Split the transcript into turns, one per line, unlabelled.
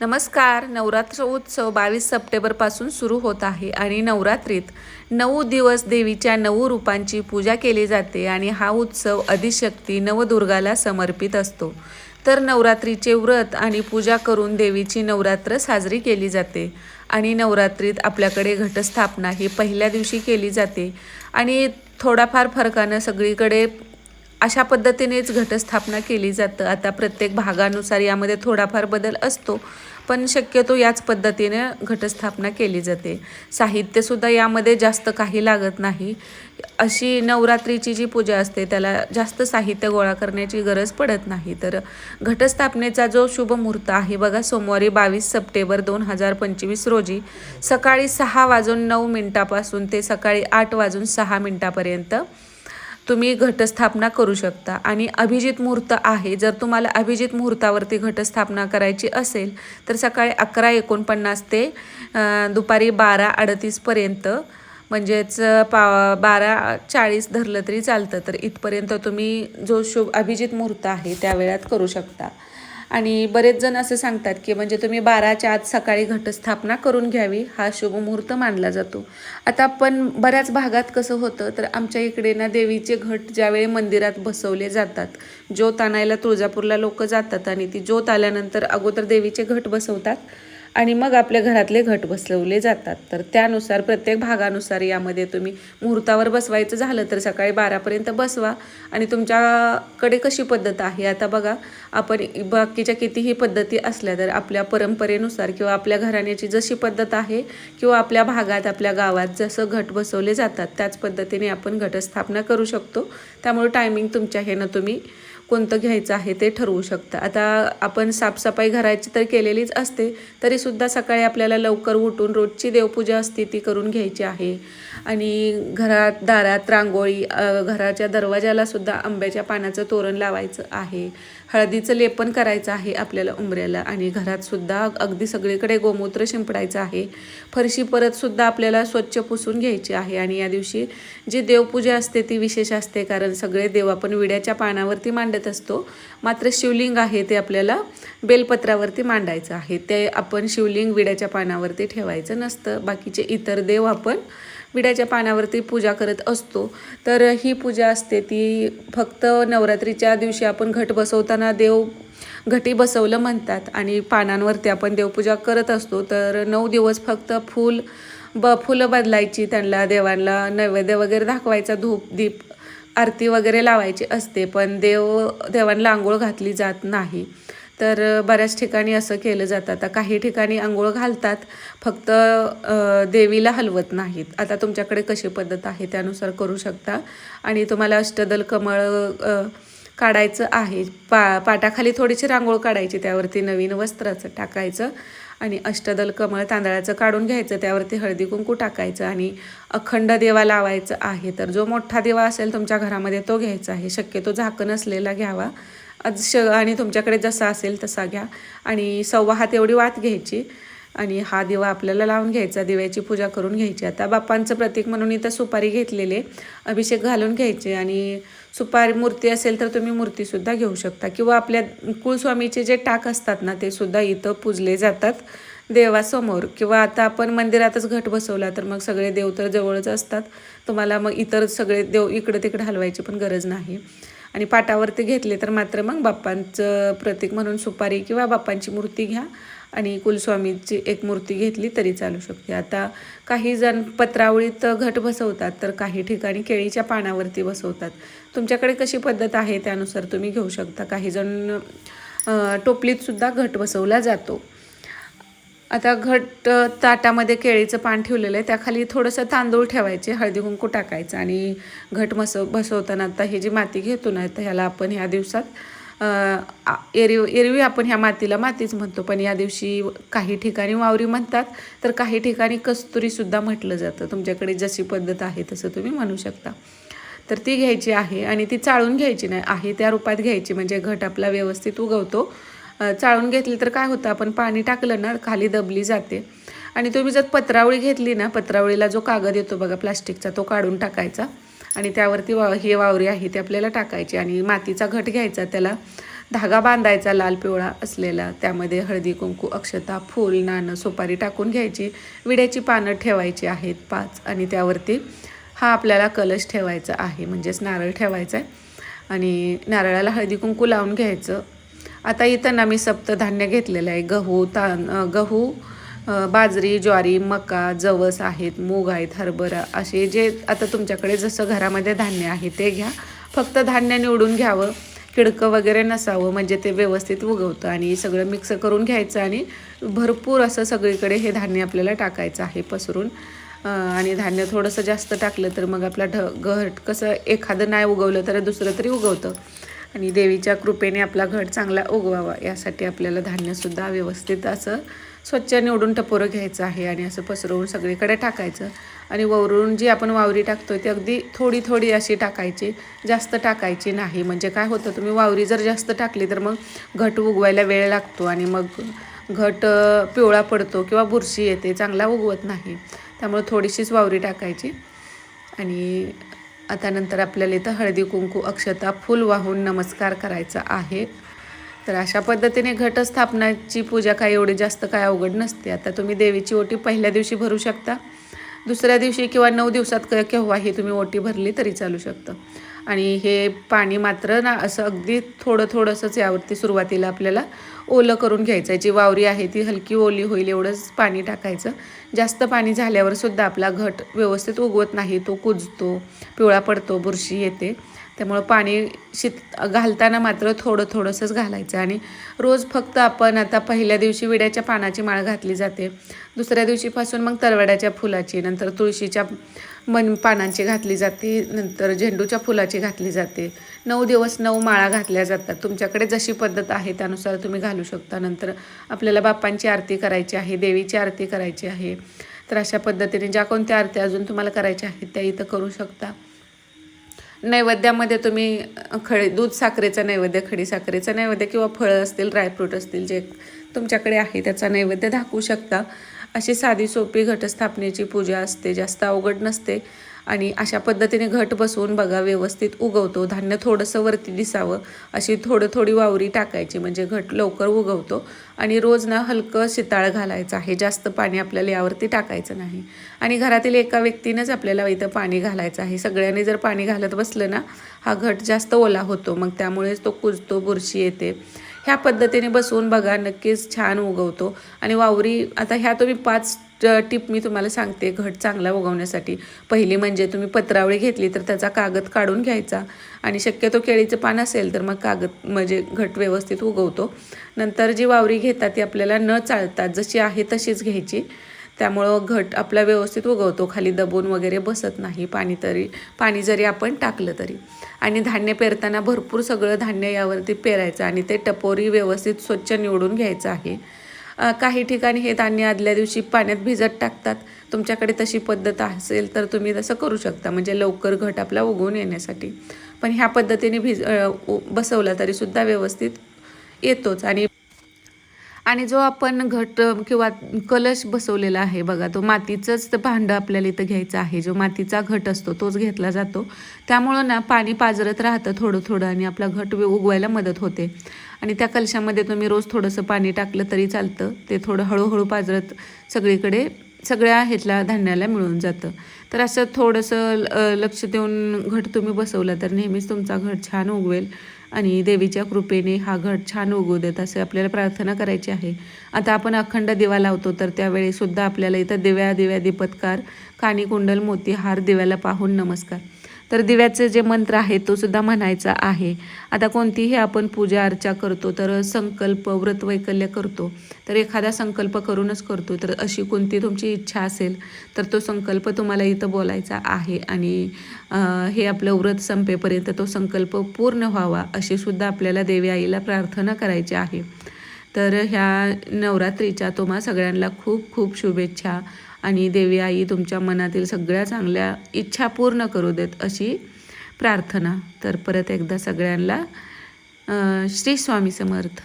नमस्कार. नवरात्र उत्सव बावीस सप्टेंबरपासून सुरू होत आहे आणि नवरात्रीत नऊ दिवस देवीच्या नऊ रूपांची पूजा केली जाते आणि हा उत्सव अधिशक्ती नवदुर्गाला समर्पित असतो. तर नवरात्रीचे व्रत आणि पूजा करून देवीची नवरात्र साजरी केली जाते आणि नवरात्रीत आपल्याकडे घटस्थापना ही पहिल्या दिवशी केली जाते आणि थोडाफार फरकानं सगळीकडे अशा पद्धतीनेच घटस्थापना केली जातं. आता प्रत्येक भागानुसार यामध्ये थोडाफार बदल असतो पण शक्यतो याच पद्धतीने घटस्थापना केली जाते. साहित्यसुद्धा यामध्ये जास्त काही लागत नाही. अशी नवरात्रीची जी पूजा असते त्याला जास्त साहित्य गोळा करण्याची गरज पडत नाही. तर घटस्थापनेचा जो शुभ मुहूर्त आहे बघा सोमवारी बावीस सप्टेंबर दोन हजार पंचवीस रोजी सकाळी सहा वाजून नऊ मिनटापासून ते सकाळी आठ वाजून सहा मिनटापर्यंत तुम्ही घटस्थापना करू शकता. आणि अभिजित मुहूर्त आहे. जर तुम्हाला अभिजित मुहूर्तावरती घटस्थापना करायची असेल तर सकाळी अकरा एकोणपन्नास ते दुपारी बारा अडतीसपर्यंत म्हणजेच पा बारा चाळीस धरलं तरी चालतं. तर इथपर्यंत तुम्ही जो शुभ अभिजित मुहूर्त आहे त्या वेळात करू शकता. आणि बरेच जण असे सांगतात की म्हणजे तुम्ही बाराच्या आत सकाळी घटस्थापना करून घ्यावी हा शुभ मुहूर्त मानला जातो. आता पण बऱ्याच भागात कसं होतं तर आमच्या इकडे ना देवीचे घट ज्यावेळी मंदिरात बसवले जातात ज्योत आणायला तुळजापूरला लोक जातात आणि ती ज्योत आल्यानंतर अगोदर देवीचे घट बसवतात आणि मग आपल्या घरातले घट बसवले जातात. तर त्यानुसार प्रत्येक भागानुसार यामध्ये तुम्ही मुहूर्तावर बसवायचं झालं तर सकाळी बारापर्यंत बसवा. आणि तुमच्याकडे कशी पद्धत आहे? आता बघा आपण बाकीच्या कितीही पद्धती असल्या तर आपल्या परंपरेनुसार किंवा आपल्या घराण्याची जशी पद्धत आहे किंवा आपल्या भागात आपल्या गावात जसं घट बसवले जातात त्याच पद्धतीने आपण घटस्थापना करू शकतो. त्यामुळे टायमिंग तुमच्या ह्यानं तुम्ही कोणतं घ्यायचं आहे ते ठरवू शकतं. आता आपण साफसफाई घराची तर केलेलीच असते तरीसुद्धा सकाळी आपल्याला लवकर उठून रोजची देवपूजा असते ती करून घ्यायची आहे. आणि घरात दारात रांगोळी घराच्या दरवाज्यालासुद्धा आंब्याच्या पानाचं तोरण लावायचं आहे. हळदीचं लेपन करायचं आहे आपल्याला उंबऱ्याला आणि घरातसुद्धा अगदी सगळीकडे गोमूत्र शिंपडायचं आहे. फरशी परतसुद्धा आपल्याला स्वच्छ पुसून घ्यायची आहे आणि या दिवशी जी देवपूजा असते ती विशेष असते कारण सगळे देव आपण विड्याच्या पानावरती मांडत असतो. मात्र शिवलिंग आहे ते आपल्याला बेलपत्रावरती मांडायचं आहे. ते आपण शिवलिंग विड्याच्या पानावरती ठेवायचं नसतं. बाकीचे इतर देव आपण विड्याच्या पानावरती पूजा करत असतो. तर ही पूजा असते ती फक्त नवरात्रीच्या दिवशी आपण घट बसवताना देव घटी बसवलं म्हणतात आणि पानांवरती आपण देवपूजा करत असतो. तर नऊ दिवस फक्त फूल ब फुलं बदलायची त्यांना देवांना नैवेद्य वगैरे दाखवायचा धूप दीप आरती वगैरे लावायची असते पण देव देवांना आंघोळ घातली जात नाही. तर बऱ्याच ठिकाणी असं केलं जातं. आता काही ठिकाणी आंघोळ घालतात फक्त देवीला हलवत नाहीत. आता तुमच्याकडे कशी पद्धत आहे त्यानुसार करू शकता. आणि तुम्हाला अष्टदल कमळ काढायचं आहे. पा पाटाखाली थोडीशी रांगोळ काढायची त्यावरती नवीन वस्त्राचं टाकायचं. आणि अष्टदल कमळ तांदळाचं काढून घ्यायचं त्यावरती हळदी कुंकू टाकायचं आणि अखंड देवा लावायचं आहे. तर जो मोठा देवा असेल तुमच्या घरामध्ये तो घ्यायचा आहे. शक्यतो झाकण असलेला घ्यावा. आज श आणि तुमच्याकडे जसा असेल तसा घ्या. आणि सव्वा हात एवढी वात घ्यायची आणि हा दिवा आपल्याला लावून घ्यायचा दिव्याची पूजा करून घ्यायची. आता बाप्पांचं प्रतीक म्हणून इथं सुपारी घेतलेले अभिषेक घालून घ्यायचे आणि सुपारी मूर्ती असेल तर तुम्ही मूर्तीसुद्धा घेऊ शकता. किंवा आपल्या कुलस्वामीचे जे टाक असतात ना ते सुद्धा इथं पूजले जातात देवासमोर. किंवा आता आपण मंदिरातच घट बसवला तर मग सगळे देव तर जवळच असतात. तुम्हाला मग इतर सगळे देव इकडं तिकडं हलवायची पण गरज नाही. आणि पाटावरती घेतले तर मात्र मग बाप्पांचं प्रतीक म्हणून सुपारी किंवा बाप्पांची मूर्ती घ्या. आणि कुलस्वामीची एक मूर्ती घेतली तरी चालू शकते. आता काही जण पत्रावळीत घट बसवतात तर काही ठिकाणी केळीच्या पानावरती बसवतात. तुमच्याकडे कशी पद्धत आहे त्यानुसार तुम्ही घेऊ शकता. काही जण टोपलीत सुद्धा घट बसवला जातो. आता घट ताटामध्ये केळीचं पान ठेवलेलं आहे. त्याखाली थोडंसं तांदूळ ठेवायचे हळदी कुंकू टाकायचं आणि घट बसव बसवताना आता ही जी माती घेतो ना तर ह्याला आपण ह्या दिवसात एरवी एरवी आपण ह्या मातीला मातीच म्हणतो पण या दिवशी काही ठिकाणी वावरी म्हणतात तर काही ठिकाणी कस्तुरीसुद्धा म्हटलं जातं. तुमच्याकडे जशी पद्धत आहे तसं तुम्ही म्हणू शकता. तर ती घ्यायची आहे आणि ती चाळून घ्यायची नाही आहे त्या रूपात घ्यायची म्हणजे घट आपला व्यवस्थित उगवतो. चाळून घेतली तर काय होतं आपण पाणी टाकलं ना खाली दबली जाते. आणि तुम्ही जर पत्रावळी घेतली ना पत्रावळीला जो कागद येतो बघा प्लास्टिकचा तो काढून टाकायचा. आणि त्यावरती वा हे वावरी आहे ते आपल्याला टाकायची आणि मातीचा घट घ्यायचा त्याला धागा बांधायचा लाल पिवळा असलेला. त्यामध्ये हळदी कुंकू अक्षता फूल नाणं सुपारी टाकून घ्यायची. विड्याची पानं ठेवायची आहेत पाच आणि त्यावरती हा आपल्याला कलश ठेवायचा आहे म्हणजेच नारळ ठेवायचा आहे आणि नारळाला हळदी कुंकू लावून घ्यायचं. आता इथं ना मी सप्तधान्य घेतलेलं आहे. गहू तां गहू बाजरी ज्वारी मका जवस आहेत मूग आहेत हरभरा असे जे आता तुमच्याकडे जसं घरामध्ये धान्य आहे ते घ्या. फक्त धान्य निवडून घ्यावं. किडकं वगैरे नसावं म्हणजे ते व्यवस्थित उगवतं आणि सगळं मिक्स करून घ्यायचं आणि भरपूर असं सगळीकडे हे धान्य आपल्याला टाकायचं आहे पसरून. आणि धान्य थोडंसं जास्त टाकलं तर मग आपला ढ घट कसं एखादं नाही उगवलं तर दुसरं तरी उगवतं. आणि देवीच्या कृपेने आपला घट चांगला उगवावा यासाठी आपल्याला धान्यसुद्धा व्यवस्थित असं स्वच्छ निवडून टपोरं घ्यायचं आहे आणि असं पसरवून सगळीकडे टाकायचं. आणि वरून जी आपण वावरी टाकतो ती अगदी थोडी थोडी अशी टाकायची जास्त टाकायची नाही. म्हणजे काय होतं तुम्ही वावरी जर जास्त टाकली तर मग घट उगवायला वेळ लागतो आणि मग घट पिवळा पडतो किंवा बुरशी येते चांगला उगवत नाही. त्यामुळे थोडीशीच वावरी टाकायची. आणि आता नंतर आपल्याला इथं हळदी कुंकू अक्षता फूल वाहून नमस्कार करायचा आहे. तर अशा पद्धतीने घटस्थापनाची पूजा काय एवढी जास्त काय अवघड नसते. आता तुम्ही देवीची ओटी पहिल्या दिवशी भरू शकता. दुसऱ्या दिवशी किंवा नऊ दिवसात क केव्हाही तुम्ही ओटी भरली तरी चालू शकतं. आणि हे पाणी मात्र ना असं अगदी थोडं थोडंसंच यावरती सुरुवातीला आपल्याला ओलं करून घ्यायचं आहे. जी वावरी आहे ती हलकी ओली होईल एवढंच पाणी टाकायचं. जास्त पाणी झाल्यावर सुद्धा आपला घट व्यवस्थित उगवत नाही. तो कुजतो पिवळा पडतो बुरशी येते. त्यामुळं पाणी शीत घालताना मात्र थोडं थोडंसंच घालायचं. आणि रोज फक्त आपण आता पहिल्या दिवशी विड्याच्या पानाची माळ घातली जाते. दुसऱ्या दिवशीपासून मग तरवड्याच्या फुलाची नंतर तुळशीच्या मन पानांची घातली जाते नंतर झेंडूच्या फुलाची घातली जाते. नऊ दिवस नऊ माळा घातल्या जातात. तुमच्याकडे जशी पद्धत आहे त्यानुसार तुम्ही घालू शकता. नंतर आपल्याला बाप्पांची आरती करायची आहे देवीची आरती करायची आहे. तर अशा पद्धतीने ज्या कोणत्या आरती अजून तुम्हाला करायच्या आहेत त्या इथं करू शकता. नैवेद्यामध्ये तुम्ही खडी दूध साखरेचा नैवेद्य खडी साखरेचा नैवेद्य किंवा फळं असतील ड्रायफ्रूट असतील जे तुमच्याकडे आहे त्याचा नैवेद्य दाखवू शकता. अशी साधी सोपी घटस्थापनेची पूजा असते जास्त अवघड नसते. आणि अशा पद्धतीने घट बसवून बघा व्यवस्थित उगवतो. धान्य थोडंसं वरती दिसावं. अशी थोडं थोडी वावरी टाकायची म्हणजे घट लवकर उगवतो. आणि रोज ना हलकं शिताळ घालायचं आहे. जास्त पाणी आपल्याला यावरती टाकायचं नाही. आणि घरातील एका व्यक्तीनेच आपल्याला इथं पाणी घालायचं आहे. सगळ्यांनी जर पाणी घालत बसलं ना हा घट जास्त ओला होतो. मग त्यामुळेच तो कुजतो बुरशी येते. ह्या पद्धतीने बसवून बघा नक्कीच छान उगवतो. आणि वावरी आता ह्या तुम्ही पाच टिप मी तुम्हाला सांगते घट चांगला उगवण्यासाठी. पहिली म्हणजे तुम्ही पत्रावळी घेतली तर त्याचा कागद काढून घ्यायचा. आणि शक्यतो केळीचं पान असेल तर मग कागद म्हणजे घट व्यवस्थित उगवतो. नंतर जी वावरी घेतात ती आपल्याला न चाळतात जशी आहे तशीच घ्यायची. त्यामुळं घट आपला व्यवस्थित उगवतो. खाली दबून वगैरे बसत नाही पाणी तरी. पाणी जरी आपण टाकलं तरी. आणि धान्य पेरताना भरपूर सगळं धान्य यावरती पेरायचं आणि ते टपोरी व्यवस्थित स्वच्छ निवडून घ्यायचं आहे. काही ठिकाणी हे धान्य आदल्या दिवशी पाण्यात भिजत टाकतात. तुमच्याकडे तशी पद्धत असेल तर तुम्ही तसं करू शकता. म्हणजे लवकर घट आपला उगवून येण्यासाठी. पण ह्या पद्धतीने भिज उ- बसवला तरीसुद्धा व्यवस्थित येतोच आणि आणि जो आपण घट किंवा कलश बसवलेला आहे बघा तो मातीचंच भांडं आपल्याला इथं घ्यायचं आहे. जो मातीचा घट असतो तोच घेतला जातो. त्यामुळं ना पाणी पाजरत राहतं थोडं थोडं आणि आपला घट उगवायला मदत होते. आणि त्या कलशामध्ये तुम्ही रोज थोडंसं पाणी टाकलं तरी चालतं. ते थोडं हळूहळू पाजरत सगळीकडे सगळ्या ह्यातल्या धान्याला मिळून जातं. तर असं थोडंसं ल- लक्ष देऊन घट तुम्ही बसवला तर नेहमीच तुमचा घट छान उगवेल. आणि देवीच्या कृपेने हा घट छान उगवू देत असे आपल्याला प्रार्थना करायची आहे. आता आपण अखंड दिवा लावतो तर त्यावेळीसुद्धा आपल्याला इथं दिव्या दिव्या दीपत्कार कानी कुंडल मोती हार दिव्याला पाहून नमस्कार. तर दिव्याचे जे मंत्र आहे तो सुद्धा म्हणायचा आहे. आता कोणतीही आपण पूजा अर्चा करतो तर संकल्प व्रत वैकल्य करतो. तर एखादा संकल्प करूनच करतो. तर अशी कोणती तुमची इच्छा असेल तर तो संकल्प तुम्हाला इथं बोलायचा आहे. आणि हे आपलं व्रत संपेपर्यंत तो संकल्प पूर्ण व्हावा अशी सुद्धा आपल्याला देवी आईला प्रार्थना करायची आहे. तर ह्या नवरात्रीच्या तुम्हा सगळ्यांना खूप खूप शुभेच्छा. आणि देवी आई तुमच्या मनातील सगळ्या चांगल्या इच्छा पूर्ण करू देत अशी प्रार्थना. तर परत एकदा सगळ्यांना श्री स्वामी समर्थ.